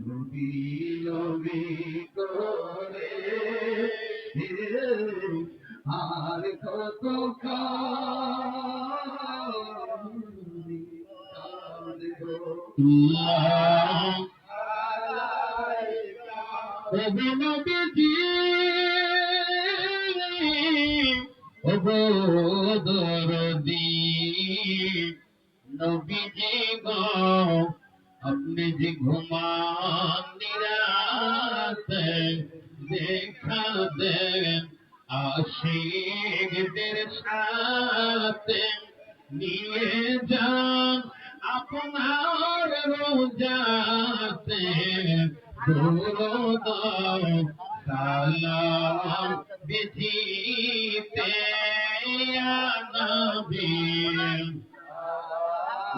নবী নবী করে আর কত নবী নবীজি নবীজি গো আপনি যে ঘুমান নিরাতে দেখা দেন আশিকদের সাথে নিয়ে যান আপনার রোজাতে সালাম বিধিতে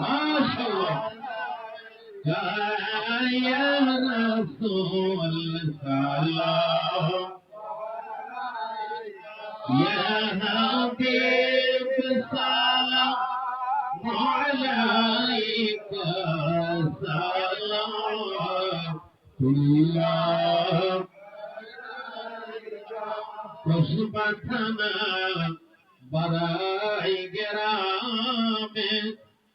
মাশাআল্লাহ يا رسول الله يا حبيب سلام عليك سلام گرام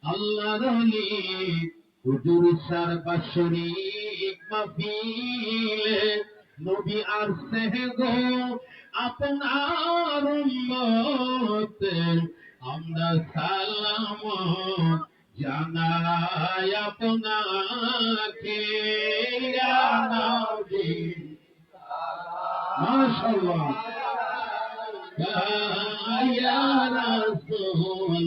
اللہ رلی হুজুর সার বাসরিক মাহফিলে নবী আর গো আপনার উম্মতে। আমরা সালাম জানাই আপনাকে। মাশাআল্লাহ। ইয়া রাসূল।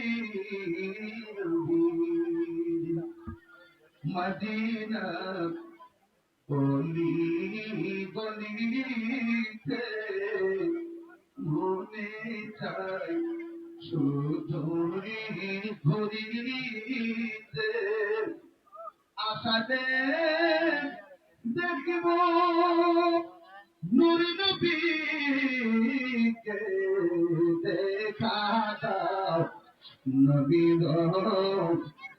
মদিনা বলি গলিতে মনে চাই শুধুরি ঘুরিতে আশাতে দেখব নুরি নবীকে দেখা দাও। নবীর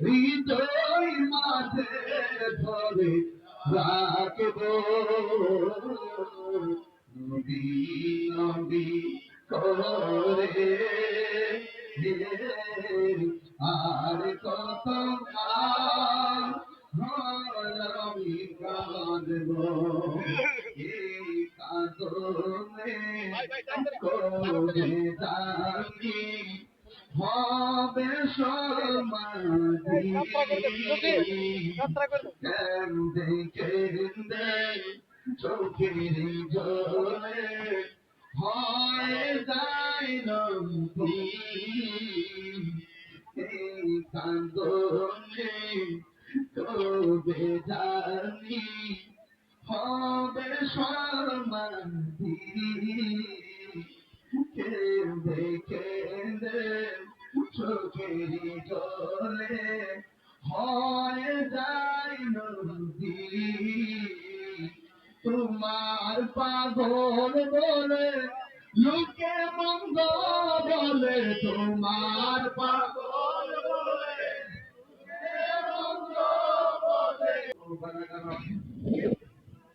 হৃদয় মাঝে ধরে রাখব। নবী নবী করে আর কত আমি কাঁদব এই কাঁদনে করে জানি হবে চোখের জলে হয় যায় নদী কান্দনে কবে জানি হবে সমাধি কেন্দে কেন্দে চোখের জলে হয় যায় নদী তোমার পাগল বলে, লোকে মন্দ বলে তোমার পাগল বলে মন্দ বলে